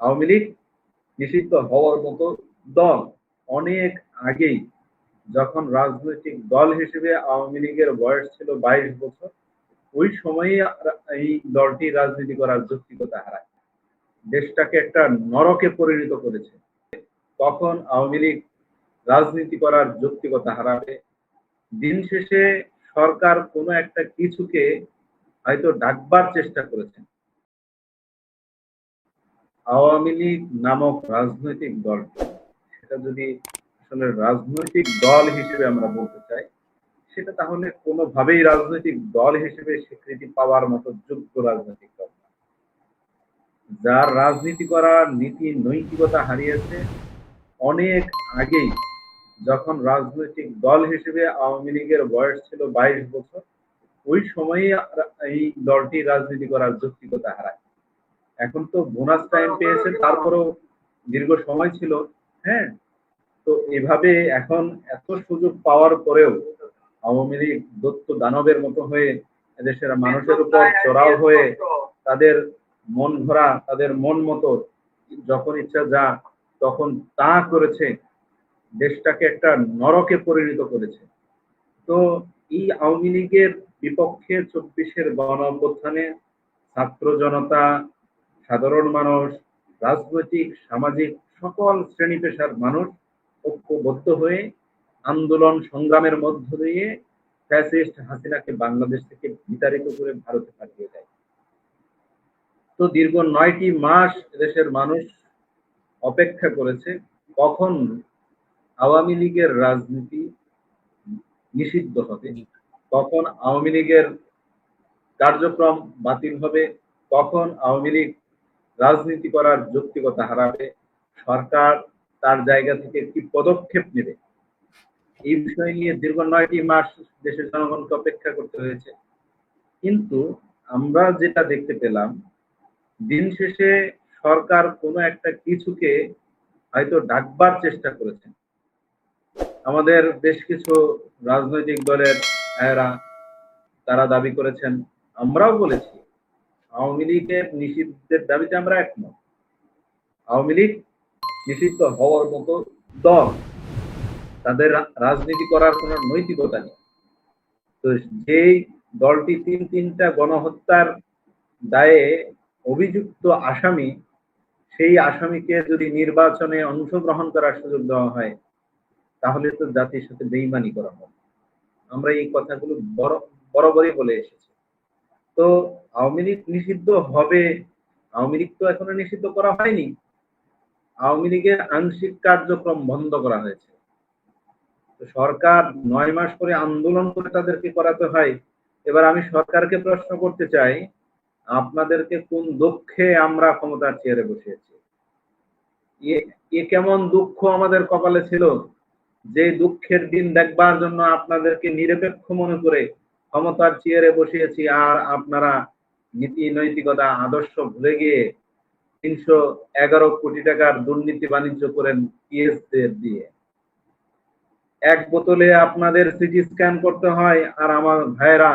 আওয়ামী লীগ নিষিদ্ধ হওয়ার মতো দল অনেক আগেই যখন রাজনৈতিক দল হিসেবে আওয়ামী লীগের বয়স ছিল বাইশ বছর, ওই সময়ই এই দলটি রাজনীতি করার যৌক্তিকতা হারায়। দেশটাকে একটা নরকে পরিণত করেছে। তখন আওয়ামী লীগ রাজনীতি করার যৌক্তিকতা হারাবে। দিন শেষে সরকার কোনো একটা কিছুকে হয়তো ডাকবার চেষ্টা করেছেন আওয়ামী লীগ নামক রাজনৈতিক দল সেটা যদি আসলে রাজনৈতিক দল হিসেবে আমরা বলতে চাই, সেটা তাহলে কোনোভাবেই রাজনৈতিক দল হিসেবে স্বীকৃতি পাওয়ার মতো যোগ্য রাজনৈতিক দল। যার রাজনীতি করার নীতি নৈতিকতা হারিয়েছে, অনেক আগেই যখন রাজনৈতিক দল হিসেবে আওয়ামী লীগের বয়স ছিল বাইশ বছর, ওই সময়ই এই দলটি রাজনীতি করার যৌক্তিকতা হারায় এখন তো বোনাস টাইম পেয়েছে তারপরেও দীর্ঘ সময় ছিল হ্যাঁ? তো এভাবে এখন এত সুযোগ পাওয়ার পরেও আওয়ামী লীগ দত্ত দানবের মতো হয়ে এদেশের মানুষের উপর চড়াও হয়ে তাদের মন ভরা, তাদের মন মতো যখন ইচ্ছা যা, তখন তা করেছে, দেশটাকে একটা নরকে পরিণত করেছে। তো এই আওয়ামী লীগের বিপক্ষে চব্বিশের গণ অভ্যুত্থানে ছাত্র জনতা সাধারণ মানুষ, রাজনৈতিক, সামাজিক, সকল শ্রেণি পেশার মানুষ ঐক্যবদ্ধ হয়ে আন্দোলন সংগ্রামের মধ্য দিয়ে ফ্যাসিস্ট হাসিনাকে বাংলাদেশ থেকে বিতাড়িত করে ভারতে পাঠিয়ে দেয়। তো দীর্ঘ নয়টি মাস দেশের মানুষ অপেক্ষা করেছে কখন আওয়ামী লীগের রাজনীতি নিষিদ্ধ হবে, কখন আওয়ামী লীগের কার্যক্রম বাতিল হবে, কখন আওয়ামী লীগ রাজনীতি করার যৌক্তিকতা হারাবে, সরকার তার জায়গা থেকে কি পদক্ষেপ নেবে। এই বিষয় নিয়ে দীর্ঘ নয়টি মাস দেশের জনগণকে অপেক্ষা করতে হয়েছে। কিন্তু আমরা যেটা দেখতে পেলাম, দিন শেষে সরকার কোনো একটা কিছুকে হয়তো ডাকবার চেষ্টা করেছেন আমাদের বেশ কিছু রাজনৈতিক দলের ভাইয়েরা তারা দাবি করেছেন, আমরাও বলেছি আওয়ামী লীগের নিষিদ্ধের দাবিতে আমরা একমত। আওয়ামী লীগ নিষিদ্ধ হওয়ার মতো দল তাদের রাজনীতি করার কোন নৈতিকতা নেই। তো যেই দলটি তিন তিনটা গণহত্যার দায়ে অভিযুক্ত আসামি, সেই আসামিকে যদি নির্বাচনে অংশগ্রহণ করার সুযোগ দেওয়া হয়, তাহলে তো জাতির সাথে বেইমানি করা হবে। আমরা এই কথাগুলো বড় বরাবরই বলে এসেছি। তো আওয়ামী লীগ নিষিদ্ধ হবে। আওয়ামী লীগ তো এখনও নিষিদ্ধ করা হয়নি। আওয়ামী লীগের আংশিক কার্যক্রম বন্ধ করা হয়েছে। সরকার নয় মাস করে আন্দোলন করে তাদেরকে করাতে হয়। এবার আমি সরকারকে প্রশ্ন করতে চাই, আপনাদেরকে কোন দুঃখে আমরা ক্ষমতার চেয়ারে বসিয়েছি? এ কেমন দুঃখ আমাদের কপালে ছিল? যে দুঃখের দিন দেখবার জন্য আপনাদেরকে নিরপেক্ষ মনে করে ক্ষমতার চেয়ারে বসিয়েছি আর আপনারা নীতি নৈতিকতা আদর্শ ভুলে গিয়ে তিনশো এগারো কোটি টাকার দুর্নীতি বাণিজ্য করেন পিএসদের দিয়ে। এক বোতলে আপনাদের সিটি স্ক্যান করতে হয় আর আমার ভাইয়েরা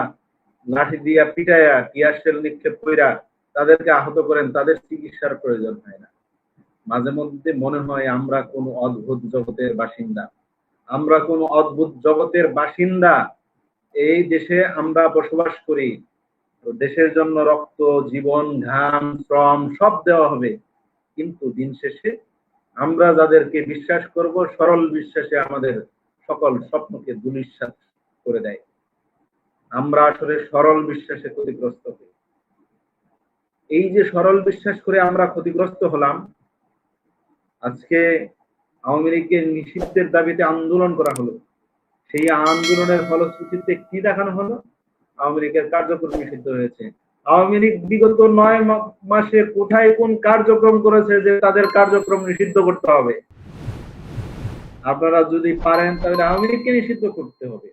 লাঠি দিয়া পিটাইয়া টিয়ারশেল নিক্ষেপ কইরা তাদেরকে আহত করেন, তাদের চিকিৎসার প্রয়োজন হয় না। মাঝে মধ্যে মনে হয় আমরা কোন অদ্ভুত জগতের বাসিন্দা। আমরা কোন অদ্ভুত জগতের বাসিন্দা এই দেশে আমরা বসবাস করি। দেশের জন্য রক্ত, জীবন, ঘাম, শ্রম সব দেওয়া হবে। কিন্তু দিন শেষে আমরা যাদেরকে বিশ্বাস করব, সরল বিশ্বাসে আমাদের সকল স্বপ্নকে দুলিশ্বাস করে দেয়। আমরা আসলে সরল বিশ্বাসে ক্ষতিগ্রস্ত হই। এই যে সরল বিশ্বাস করে আমরা ক্ষতিগ্রস্ত হলাম, আজকে আওয়ামী লীগের নিষিদ্ধের দাবিতে আন্দোলন করা হলো। সেই আন্দোলনের ফলশ্রুতিতে কি দেখানো হলো? আওয়ামী লীগের কার্যক্রম নিষিদ্ধ হয়েছে। আওয়ামী লীগ বিগত নয় মাসে কোথায় কোন কার্যক্রম করেছে যে তাদের কার্যক্রম নিষিদ্ধ করতে হবে? আপনারা যদি পারেন তাহলে আওয়ামী লীগকে নিষিদ্ধ করতে হবে।